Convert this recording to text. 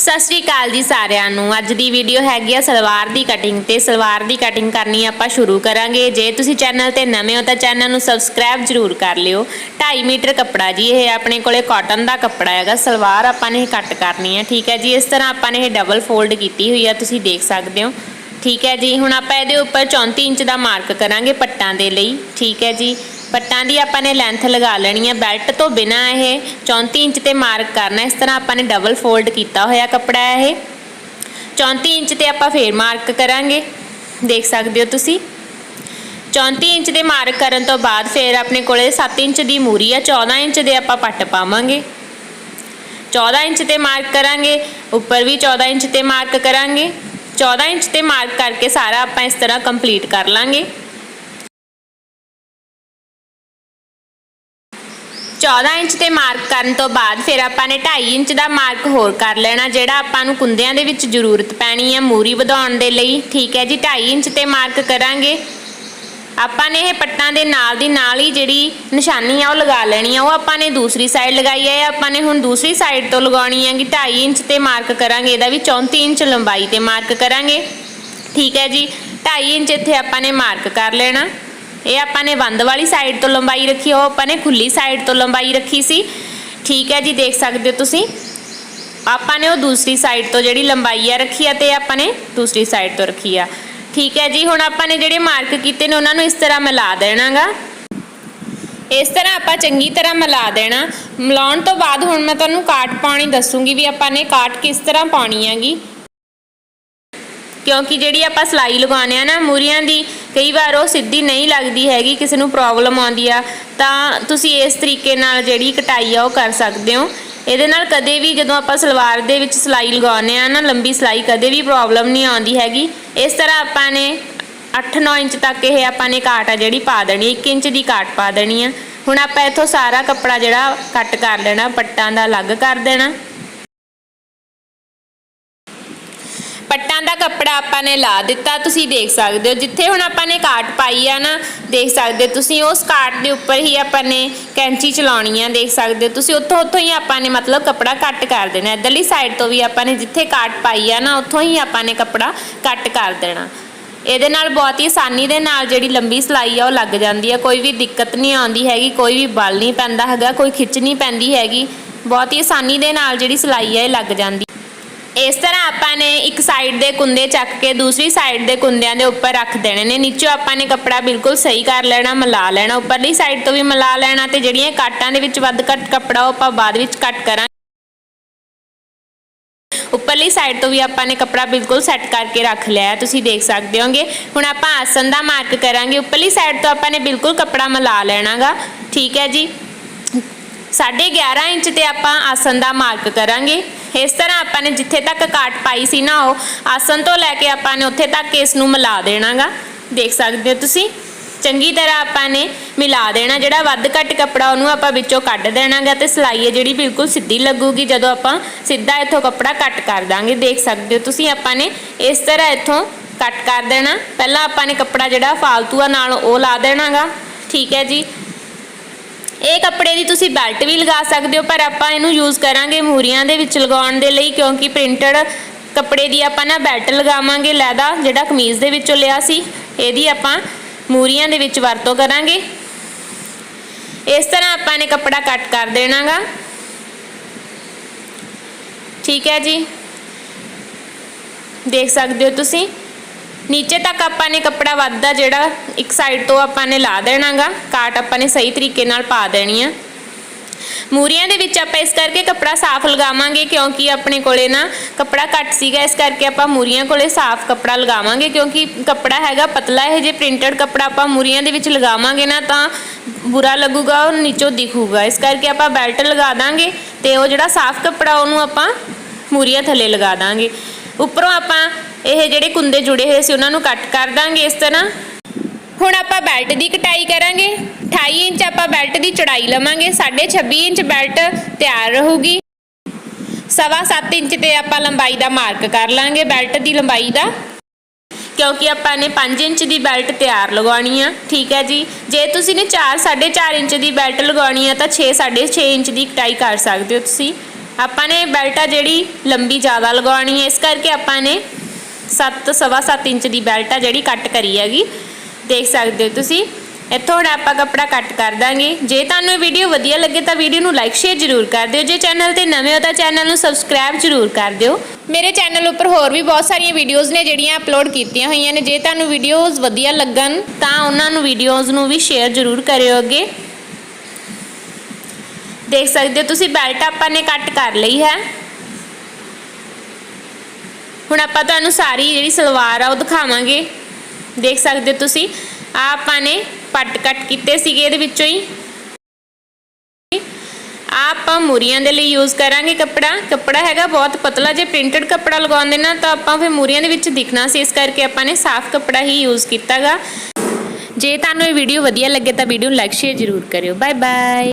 ਸਤਿ ਸ਼੍ਰੀ ਅਕਾਲ ਜੀ ਸਾਰਿਆਂ ਨੂੰ। ਅੱਜ ਦੀ ਵੀਡੀਓ ਹੈਗੀ ਆ ਸਲਵਾਰ ਦੀ ਕਟਿੰਗ ਤੇ। ਸਲਵਾਰ ਦੀ ਕਟਿੰਗ ਕਰਨੀ ਆਪਾਂ ਸ਼ੁਰੂ ਕਰਾਂਗੇ। ਜੇ ਤੁਸੀਂ ਚੈਨਲ ਤੇ ਨਵੇਂ ਹੋ ਤਾਂ ਚੈਨਲ ਨੂੰ ਸਬਸਕ੍ਰਾਈਬ ਜ਼ਰੂਰ ਕਰ ਲਿਓ। 2.5 ਮੀਟਰ ਕੱਪੜਾ ਜੀ ਇਹ ਆਪਣੇ ਕੋਲੇ ਕਾਟਨ ਦਾ ਕੱਪੜਾ ਹੈਗਾ। ਸਲਵਾਰ ਆਪਾਂ ਨੇ ਇਹ ਕੱਟ ਕਰਨੀ ਹੈ ਠੀਕ ਹੈ ਜੀ? ਇਸ ਤਰ੍ਹਾਂ ਆਪਾਂ ਨੇ ਇਹ ਡਬਲ ਫੋਲਡ ਕੀਤੀ ਹੋਈ ਆ, ਤੁਸੀਂ ਦੇਖ ਸਕਦੇ ਹੋ। ਠੀਕ ਹੈ ਜੀ? ਹੁਣ ਆਪਾਂ ਇਹਦੇ ਉੱਪਰ 34 ਇੰਚ ਦਾ ਮਾਰਕ ਕਰਾਂਗੇ ਪੱਟਾਂ ਦੇ ਲਈ। ਠੀਕ ਹੈ ਜੀ? ਪੱਟਾਂ ਦੀ ਆਪਾਂ ਨੇ ਲੈਂਥ ਲਗਾ ਲੈਣੀ ਹੈ ਬੈਲਟ ਤੋਂ ਬਿਨਾ ਇਹ 34 ਇੰਚ ਤੇ ਮਾਰਕ ਕਰਨਾ, ਇਸ ਤਰ੍ਹਾਂ ਆਪਾਂ ਨੇ ਡਬਲ ਫੋਲਡ ਕੀਤਾ ਹੋਇਆ ਕੱਪੜਾ ਹੈ ਇਹ। 34 ਇੰਚ ਤੇ ਆਪਾਂ ਫੇਰ ਮਾਰਕ ਕਰਾਂਗੇ, ਦੇਖ ਸਕਦੇ ਹੋ ਤੁਸੀਂ। 34 ਇੰਚ ਦੇ ਮਾਰਕ ਕਰਨ ਤੋਂ ਬਾਅਦ ਫਿਰ ਆਪਣੇ ਕੋਲੇ 7 ਇੰਚ ਦੀ ਮੂਰੀ ਆ 14 ਇੰਚ ਦੇ ਆਪਾਂ ਪੱਟ ਪਾਵਾਂਗੇ। 14 ਇੰਚ ਤੇ ਮਾਰਕ ਕਰਾਂਗੇ, ਉੱਪਰ ਵੀ 14 ਇੰਚ ਤੇ ਮਾਰਕ ਕਰਾਂਗੇ। 14 ਇੰਚ ਤੇ ਮਾਰਕ ਕਰਕੇ ਸਾਰਾ ਆਪਾਂ ਇਸ ਤਰ੍ਹਾਂ ਕੰਪਲੀਟ ਕਰ ਲਾਂਗੇ। 14 ਇੰਚ ਤੇ ਮਾਰਕ ਕਰਨ ਤੋਂ ਬਾਅਦ ਫਿਰ ਆਪਾਂ ਨੇ 2.5 ਇੰਚ ਦਾ ਮਾਰਕ ਹੋਰ ਕਰ ਲੈਣਾ, ਜਿਹੜਾ ਆਪਾਂ ਨੂੰ ਕੁੰਦਿਆਂ ਦੇ ਵਿੱਚ ਜ਼ਰੂਰਤ ਪੈਣੀ ਹੈ ਮੂਰੀ ਵਧਾਉਣ ਦੇ ਲਈ। ਠੀਕ ਹੈ ਜੀ 2.5 ਇੰਚ ਤੇ ਮਾਰਕ ਕਰਾਂਗੇ। ਆਪਾਂ ਨੇ ਇਹ ਪੱਟਾਂ ਦੇ ਨਾਲ ਦੀ ਨਾਲ ਹੀ ਜਿਹੜੀ ਨਿਸ਼ਾਨੀ ਆ ਉਹ ਲਗਾ ਲੈਣੀ ਆ, ਉਹ ਆਪਾਂ ਨੇ ਦੂਸਰੀ ਸਾਈਡ ਲਗਾਈ ਹੈ ਆਪਾਂ ਨੇ ਹੁਣ ਦੂਸਰੀ ਸਾਈਡ ਤੋਂ ਲਗਾਉਣੀ ਹੈ ਕਿ 2.5 ਇੰਚ ਤੇ ਮਾਰਕ ਕਰਾਂਗੇ, ਇਹਦਾ ਵੀ 34 ਇੰਚ ਲੰਬਾਈ ਤੇ ਮਾਰਕ ਕਰਾਂਗੇ। ਠੀਕ ਹੈ ਜੀ 2.5 ਇੰਚ ਇੱਥੇ ਆਪਾਂ ਨੇ ਮਾਰਕ ਕਰ ਲੈਣਾ। ਇਹ ਆਪਾਂ ਨੇ ਬੰਦ ਵਾਲੀ ਸਾਈਡ ਤੋਂ ਲੰਬਾਈ ਰੱਖੀ, ਉਹ ਆਪਾਂ ਨੇ ਖੁੱਲੀ ਸਾਈਡ ਤੋਂ ਲੰਬਾਈ ਰੱਖੀ ਸੀ। ਠੀਕ ਹੈ ਜੀ, ਦੇਖ ਸਕਦੇ ਹੋ ਤੁਸੀਂ। ਆਪਾਂ ਨੇ ਉਹ ਦੂਸਰੀ ਸਾਈਡ ਤੋਂ ਜਿਹੜੀ ਲੰਬਾਈ ਆ ਰੱਖੀ ਆ ਤੇ ਆਪਾਂ ਨੇ ਦੂਸਰੀ ਸਾਈਡ ਤੋਂ ਰੱਖੀ ਆ। ਠੀਕ ਹੈ ਜੀ, ਹੁਣ ਆਪਾਂ ਨੇ ਜਿਹੜੇ ਮਾਰਕ ਕੀਤੇ ਨੇ, ਉਹਨਾਂ ਨੂੰ ਇਸ ਤਰ੍ਹਾਂ ਮਿਲਾ ਦੇਣਾਗਾ। ਇਸ ਤਰ੍ਹਾਂ ਆਪਾਂ ਚੰਗੀ ਤਰ੍ਹਾਂ ਮਿਲਾ ਦੇਣਾ। ਮਿਲਾਉਣ ਤੋਂ ਬਾਅਦ ਹੁਣ ਮੈਂ ਤੁਹਾਨੂੰ ਕਾਟ ਪਾਉਣੀ ਦੱਸੂਗੀ ਵੀ ਆਪਾਂ ਨੇ ਕਾਟ ਕਿਸ ਤਰ੍ਹਾਂ ਪਾਉਣੀ ਹੈਗੀ। ਕਿਉਂਕਿ ਜਿਹੜੀ ਆਪਾਂ ਸਲਾਈ ਲਗਾਉਂਦੇ ਆ ਨਾ, ਮੂਰੀਆਂ ਦੀ ਕਈ ਵਾਰ ਉਹ ਸਿੱਧੀ ਨਹੀਂ ਲੱਗਦੀ ਹੈਗੀ, ਕਿਸੇ ਨੂੰ ਪ੍ਰੋਬਲਮ ਆਉਂਦੀ ਆ, ਤਾਂ ਤੁਸੀਂ ਇਸ ਤਰੀਕੇ ਨਾਲ ਜਿਹੜੀ ਕਟਾਈ ਆ ਉਹ ਕਰ ਸਕਦੇ ਹੋ। ਇਹਦੇ ਨਾਲ ਕਦੇ ਵੀ ਜਦੋਂ ਆਪਾਂ ਸਲਵਾਰ ਦੇ ਵਿੱਚ ਸਲਾਈ ਲਗਾਉਂਦੇ ਆ ਨਾ, ਲੰਬੀ ਸਲਾਈ ਕਦੇ ਵੀ ਪ੍ਰੋਬਲਮ ਨਹੀਂ ਆਉਂਦੀ ਹੈਗੀ। ਇਸ ਤਰ੍ਹਾਂ ਆਪਾਂ ਨੇ 8-9 ਇੰਚ ਤੱਕ ਇਹ ਆਪਾਂ ਨੇ ਕਾਟ ਆ ਜਿਹੜੀ ਪਾ ਦੇਣੀ 1 ਇੰਚ ਦੀ ਕਾਟ ਪਾ ਦੇਣੀ ਆ। ਹੁਣ ਆਪਾਂ ਇੱਥੋਂ ਸਾਰਾ ਕੱਪੜਾ ਜਿਹੜਾ ਕੱਟ ਕਰ ਲੈਣਾ, ਪੱਟਾਂ ਦਾ ਅਲੱਗ ਕਰ ਦੇਣਾ। ਪੱਟਾਂ ਦਾ ਕੱਪੜਾ ਆਪਾਂ ਨੇ ਲਾ ਦਿੱਤਾ, ਤੁਸੀਂ ਦੇਖ ਸਕਦੇ ਹੋ। ਜਿੱਥੇ ਹੁਣ ਆਪਾਂ ਨੇ ਕਾਟ ਪਾਈ ਆ ਨਾ, ਦੇਖ ਸਕਦੇ ਹੋ ਤੁਸੀਂ, ਉਸ ਕਾਟ ਦੇ ਉੱਪਰ ਹੀ ਆਪਾਂ ਨੇ ਕੈਂਚੀ ਚਲਾਉਣੀ ਆ, ਦੇਖ ਸਕਦੇ ਹੋ। ਤੁਸੀਂ ਉੱਥੋਂ ਉੱਥੋਂ ਹੀ ਆਪਾਂ ਨੇ ਮਤਲਬ ਕੱਪੜਾ ਕੱਟ ਕਰ ਦੇਣਾ। ਇਧਰਲੀ ਸਾਈਡ ਤੋਂ ਵੀ ਆਪਾਂ ਨੇ ਜਿੱਥੇ ਕਾਟ ਪਾਈ ਆ ਨਾ, ਉੱਥੋਂ ਹੀ ਆਪਾਂ ਨੇ ਕੱਪੜਾ ਕੱਟ ਕਰ ਦੇਣਾ। ਇਹਦੇ ਨਾਲ ਬਹੁਤ ਹੀ ਆਸਾਨੀ ਦੇ ਨਾਲ ਜਿਹੜੀ ਲੰਬੀ ਸਲਾਈ ਆ, ਉਹ ਲੱਗ ਜਾਂਦੀ ਆ। ਕੋਈ ਵੀ ਦਿੱਕਤ ਨਹੀਂ ਆਉਂਦੀ ਹੈਗੀ, ਕੋਈ ਵੀ ਬਲ ਨਹੀਂ ਪੈਂਦਾ ਹੈਗਾ, ਕੋਈ ਖਿੱਚ ਨਹੀਂ ਪੈਂਦੀ ਹੈਗੀ। ਬਹੁਤ ਹੀ ਆਸਾਨੀ ਦੇ ਨਾਲ ਜਿਹੜੀ ਸਲਾਈ ਆ, ਇਹ ਲੱਗ ਜਾਂਦੀ ਇਸ ਤਰ੍ਹਾਂ ਆਪਾਂ ਨੇ ਇੱਕ ਸਾਈਡ ਦੇ ਕੁੰਦੇ ਚੱਕ ਕੇ ਦੂਸਰੀ ਸਾਈਡ ਦੇ ਕੁੰਦਿਆਂ ਦੇ ਉੱਪਰ ਰੱਖ ਦੇਣੇ ਨੇ। ਨੀਚੋਂ ਆਪਾਂ ਨੇ ਕੱਪੜਾ ਬਿਲਕੁਲ ਸਹੀ ਕਰ ਲੈਣਾ, ਮਿਲਾ ਲੈਣਾ। ਉੱਪਰਲੀ ਸਾਈਡ ਤੋਂ ਵੀ ਮਿਲਾ ਲੈਣਾ ਤੇ ਜਿਹੜੀਆਂ ਕਾਟਾਂ ਦੇ ਵਿੱਚ ਵੱਧ ਘੱਟ ਕੱਪੜਾ ਉਹ ਆਪਾਂ ਬਾਅਦ ਵਿੱਚ ਕੱਟ ਕਰਾਂਗੇ। ਉੱਪਰਲੀ ਸਾਈਡ ਤੋਂ ਵੀ ਆਪਾਂ ਨੇ ਕੱਪੜਾ ਬਿਲਕੁਲ ਸੈੱਟ ਕਰਕੇ ਰੱਖ ਲਿਆ ਤੁਸੀਂ ਦੇਖ ਸਕਦੇ ਹੋਗੇ। ਹੁਣ ਆਪਾਂ ਆਸਨ ਦਾ ਮਾਰਕ ਕਰਾਂਗੇ। ਉੱਪਰਲੀ ਸਾਈਡ ਤੋਂ ਆਪਾਂ ਨੇ ਬਿਲਕੁਲ ਕੱਪੜਾ ਮਿਲਾ ਲੈਣਾਗਾ। ਠੀਕ ਹੈ ਜੀ। 11.5 ਇੰਚ ਤੇ ਆਪਾਂ ਆਸਨ ਦਾ ਮਾਰਕ ਕਰਾਂਗੇ। ਇਸ ਤਰ੍ਹਾਂ ਆਪਾਂ ਨੇ ਜਿੱਥੇ ਤੱਕ ਕਾਟ ਪਾਈ ਸੀ ਨਾ ਉਹ ਆਸਨ ਤੋਂ ਲੈ ਕੇ ਆਪਾਂ ਨੇ ਉੱਥੇ ਤੱਕ ਇਸ ਨੂੰ ਮਿਲਾ ਦੇਣਾਗਾ। ਦੇਖ ਸਕਦੇ ਹੋ ਤੁਸੀਂ? ਚੰਗੀ ਤਰ੍ਹਾਂ ਆਪਾਂ ਨੇ ਮਿਲਾ ਦੇਣਾ, ਜਿਹੜਾ ਵੱਧ ਘੱਟ ਕੱਪੜਾ ਉਹਨੂੰ ਆਪਾਂ ਵਿੱਚੋਂ ਕੱਢ ਦੇਣਾਗਾ ਤੇ ਸਿਲਾਈ ਹੈ ਜਿਹੜੀ ਬਿਲਕੁਲ ਸਿੱਧੀ ਲੱਗੂਗੀ, ਜਦੋਂ ਆਪਾਂ ਸਿੱਧਾ ਇੱਥੋਂ ਕੱਪੜਾ ਕੱਟ ਕਰ ਦਾਂਗੇ। ਦੇਖ ਸਕਦੇ ਹੋ ਤੁਸੀਂ ਆਪਾਂ ਨੇ ਇਸ ਤਰ੍ਹਾਂ ਇੱਥੋਂ ਕੱਟ ਕਰ ਦੇਣਾ। ਪਹਿਲਾਂ ਆਪਾਂ ਨੇ ਕੱਪੜਾ ਜਿਹੜਾ ਫਾਲਤੂ ਆ ਨਾਲ ਉਹ ਲਾ ਦੇਣਾਗਾ। ਠੀਕ ਹੈ ਜੀ। ਇਹ ਕੱਪੜੇ ਦੀ ਤੁਸੀਂ ਬੈਲਟ ਵੀ ਲਗਾ ਸਕਦੇ ਹੋ, ਪਰ ਆਪਾਂ ਇਹਨੂੰ ਯੂਜ਼ ਕਰਾਂਗੇ ਮੂਰੀਆਂ ਦੇ ਵਿੱਚ ਲਗਾਉਣ ਦੇ ਲਈ, ਕਿਉਂਕਿ ਪ੍ਰਿੰਟਡ ਕੱਪੜੇ ਦੀ ਆਪਾਂ ਨਾ ਬੈਲਟ ਲਗਾਵਾਂਗੇ ਲੈਦਾ, ਜਿਹੜਾ ਕਮੀਜ਼ ਦੇ ਵਿੱਚੋਂ ਲਿਆ ਸੀ, ਇਹਦੀ ਆਪਾਂ ਮੂਰੀਆਂ ਦੇ ਵਿੱਚ ਵਰਤੋਂ ਕਰਾਂਗੇ। ਇਸ ਤਰ੍ਹਾਂ ਆਪਾਂ ਨੇ ਕੱਪੜਾ ਕੱਟ ਕਰ ਦੇਣਾਗਾ। ਠੀਕ ਹੈ ਜੀ? ਦੇਖ ਸਕਦੇ ਹੋ ਤੁਸੀਂ? ਨੀਚੇ ਤੱਕ ਆਪਾਂ ਨੇ ਕੱਪੜਾ ਵੱਧਦਾ ਜਿਹੜਾ, ਇੱਕ ਸਾਈਡ ਤੋਂ ਆਪਾਂ ਨੇ ਲਾ ਦੇਣਾਗਾ। ਕਾਟ ਆਪਾਂ ਨੇ ਸਹੀ ਤਰੀਕੇ ਨਾਲ ਪਾ ਦੇਣੀ ਆ। ਮੂਰੀਆਂ ਦੇ ਵਿੱਚ ਆਪਾਂ ਇਸ ਕਰਕੇ ਕੱਪੜਾ ਸਾਫ਼ ਲਗਾਵਾਂਗੇ ਕਿਉਂਕਿ ਆਪਣੇ ਕੋਲੇ ਨਾ ਕੱਪੜਾ ਘੱਟ ਸੀਗਾ, ਇਸ ਕਰਕੇ ਆਪਾਂ ਮੂਰੀਆਂ ਕੋਲੇ ਸਾਫ਼ ਕੱਪੜਾ ਲਗਾਵਾਂਗੇ ਕਿਉਂਕਿ ਕੱਪੜਾ ਹੈਗਾ ਪਤਲਾ, ਇਹ ਜੇ ਪ੍ਰਿੰਟਡ ਕੱਪੜਾ ਆਪਾਂ ਮੂਰੀਆਂ ਦੇ ਵਿੱਚ ਲਗਾਵਾਂਗੇ ਨਾ ਤਾਂ ਬੁਰਾ ਲੱਗੂਗਾ ਉਹ ਨੀਚੋਂ ਦਿਖੂਗਾ। ਇਸ ਕਰਕੇ ਆਪਾਂ ਬੈਲਟ ਲਗਾ ਦਾਂਗੇ ਤੇ ਉਹ ਜਿਹੜਾ ਸਾਫ਼ ਕੱਪੜਾ ਉਹਨੂੰ ਆਪਾਂ ਮੂਰੀਆਂ ਥੱਲੇ ਲਗਾ ਦਾਂਗੇ। ਉੱਪਰੋਂ ਆਪਾਂ ਇਹ ਜਿਹੜੇ ਕੁੰਦੇ ਜੁੜੇ ਹੋਏ ਸੀ, ਉਹਨਾਂ ਨੂੰ ਕੱਟ ਕਰ ਦਾਂਗੇ ਇਸ ਤਰ੍ਹਾਂ। ਹੁਣ ਆਪਾਂ ਬੈਲਟ ਦੀ ਕਟਾਈ ਕਰਾਂਗੇ। 28 ਇੰਚ ਆਪਾਂ ਬੈਲਟ ਦੀ ਚੜਾਈ ਲਵਾਂਗੇ। 26.5 ਇੰਚ ਬੈਲਟ ਤਿਆਰ ਰਹੂਗੀ। ਸਵਾ 7 ਇੰਚ ਤੇ ਆਪਾਂ ਲੰਬਾਈ ਦਾ ਮਾਰਕ ਕਰ ਲਾਂਗੇ ਬੈਲਟ ਦੀ ਲੰਬਾਈ ਦਾ। ਕਿਉਂਕਿ ਆਪਾਂ ਨੇ 5 ਇੰਚ ਦੀ ਬੈਲਟ ਤਿਆਰ ਲਗਾਉਣੀ ਆ। ਠੀਕ ਹੈ ਜੀ। ਜੇ ਤੁਸੀਂ ਨੇ 4 4.5 ਇੰਚ ਦੀ ਬੈਲਟ ਲਗਾਉਣੀ ਆ, ਤਾਂ 6 6.5 ਇੰਚ ਦੀ ਕਟਾਈ ਕਰ ਸਕਦੇ ਹੋ ਤੁਸੀਂ। ਆਪਾਂ ਨੇ ਬੈਲਟ ਆ ਜਿਹੜੀ ਲੰਬੀ ਜ਼ਿਆਦਾ ਲਗਾਉਣੀ ਹੈ ਇਸ ਕਰਕੇ ਆਪਾਂ ਨੇ 7 ਸਵਾ 7 ਇੰਚ ਦੀ ਬੈਲਟ ਆ ਜਿਹੜੀ ਕੱਟ ਕਰੀ ਹੈਗੀ। ਦੇਖ ਸਕਦੇ ਹੋ ਤੁਸੀਂ। ਇੱਥੋਂ ਹੁਣ ਆਪਾਂ ਕੱਪੜਾ ਕੱਟ ਕਰ ਦਾਂਗੇ। ਜੇ ਤੁਹਾਨੂੰ ਇਹ ਵੀਡੀਓ ਵਧੀਆ ਲੱਗੇ ਤਾਂ ਵੀਡੀਓ ਨੂੰ ਲਾਈਕ ਸ਼ੇਅਰ ਜ਼ਰੂਰ ਕਰ ਦਿਓ। ਜੇ ਚੈਨਲ ਤੇ ਨਵੇਂ ਹੋ ਤਾਂ ਚੈਨਲ ਨੂੰ ਸਬਸਕ੍ਰਾਈਬ ਜ਼ਰੂਰ ਕਰ ਦਿਓ। ਮੇਰੇ ਚੈਨਲ ਉੱਪਰ ਹੋਰ ਵੀ ਬਹੁਤ ਸਾਰੀਆਂ ਵੀਡੀਓਜ਼ ਨੇ ਜਿਹੜੀਆਂ ਅਪਲੋਡ ਕੀਤੀਆਂ ਹੋਈਆਂ ਨੇ। ਜੇ ਤੁਹਾਨੂੰ ਵੀਡੀਓਜ਼ ਵਧੀਆ ਲੱਗਣ ਤਾਂ ਉਹਨਾਂ ਨੂੰ ਵੀਡੀਓਜ਼ ਨੂੰ ਵੀ ਸ਼ੇਅਰ ਜ਼ਰੂਰ ਕਰਿਓ ਅੱਗੇ। ਦੇਖ ਸਕਦੇ ਹੋ ਤੁਸੀਂ, ਬੈਲਟ ਆਪਾਂ ਨੇ ਕੱਟ ਕਰ ਲਈ ਹੈ। ਹੁਣ ਆਪਾਂ ਤੁਹਾਨੂੰ ਸਾਰੀ ਜਿਹੜੀ ਸਲਵਾਰ ਆ ਉਹ ਦਿਖਾਵਾਂਗੇ। ਦੇਖ ਸਕਦੇ ਹੋ ਤੁਸੀਂ। ਆ ਆਪਾਂ ਨੇ ਪੱਟ ਕੱਟ ਕੀਤੇ ਸੀਗੇ ਇਹਦੇ ਵਿੱਚੋਂ ਹੀ। ਆ ਆਪਾਂ ਮੂਰੀਆਂ ਦੇ ਲਈ ਯੂਜ਼ ਕਰਾਂਗੇ ਕੱਪੜਾ। ਕੱਪੜਾ ਹੈਗਾ ਬਹੁਤ ਪਤਲਾ। ਜੇ ਪ੍ਰਿੰਟਡ ਕੱਪੜਾ ਲਗਾਉਂਦੇ ਨਾ ਤਾਂ ਆਪਾਂ ਫਿਰ ਮੂਰੀਆਂ ਦੇ ਵਿੱਚ ਦਿਖਣਾ ਸੀ। ਇਸ ਕਰਕੇ ਆਪਾਂ ਨੇ ਸਾਫ਼ ਕੱਪੜਾ ਹੀ ਯੂਜ਼ ਕੀਤਾਗਾ। ਜੇ ਤੁਹਾਨੂੰ ਇਹ ਵੀਡੀਓ ਵਧੀਆ ਲੱਗੇ ਤਾਂ ਵੀਡੀਓ ਨੂੰ ਲਾਈਕ ਸ਼ੇਅਰ ਜ਼ਰੂਰ ਕਰਿਓ। Bye bye